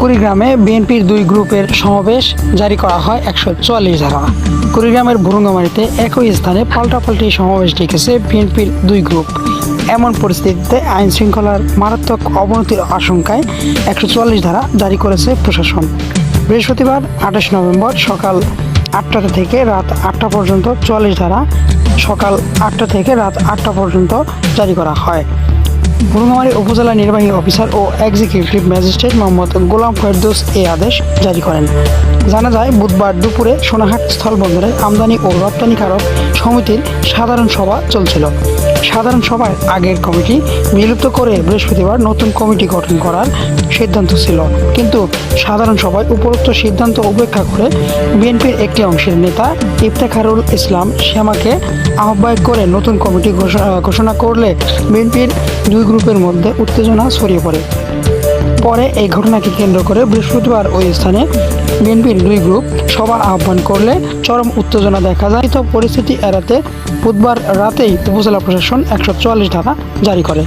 কুড়িগ্রামে বিএনপির দুই গ্রুপের সমাবেশ জারি করা হয় একশো চুয়াল্লিশ ধারা। কুড়িগ্রামের ভুরুঙ্গামারিতে একই স্থানে পাল্টাপাল্টি সমাবেশ ডেকেছে বিএনপির দুই গ্রুপ। এমন পরিস্থিতিতে আইন শৃঙ্খলার মারাত্মক অবনতির আশঙ্কায় একশো চুয়াল্লিশ ধারা জারি করেছে প্রশাসন। বৃহস্পতিবার আঠাশ নভেম্বর সকাল আটটা থেকে রাত আটটা পর্যন্ত চুয়াল্লিশ ধারা সকাল আটটা থেকে রাত আটটা পর্যন্ত জারি করা হয়। বুড়ুমারি উপজেলা নির্বাহী অফিসার ও এক্সিকিউটিভ ম্যাজিস্ট্রেট মোহাম্মদ গোলাম ফেরদৌস এই আদেশ জারি করেন। জানা যায়, বুধবার দুপুরে সোনাহাট স্থলবন্দরে আমদানি ও রপ্তানিকারক সমিতির সাধারণ সভা চলছিল। সাধারণ সভায় আগের কমিটি বিলুপ্ত করে বৃহস্পতিবার নতুন কমিটি গঠন করার সিদ্ধান্ত ছিল। কিন্তু সাধারণ সভায় উপরোক্ত সিদ্ধান্ত উপেক্ষা করে বিএনপির একটি অংশের নেতা ইফতেখারুল ইসলাম শ্যামাকে আহ্বায়ক করে নতুন কমিটি ঘোষণা ঘোষণা করলে বিএনপির দুই গ্রুপের মধ্যে উত্তেজনা ছড়িয়ে পড়ে। পরে এই ঘটনাকে কেন্দ্র করে বৃহস্পতিবার ওই স্থানে বিএনপির দুই গ্রুপ সবার আহ্বান করলে চরম উত্তেজনা দেখা যায়। তো পরিস্থিতি এড়াতে বুধবার রাতেই উপজেলা প্রশাসন একশো চুয়াল্লিশ ধারা জারি করে।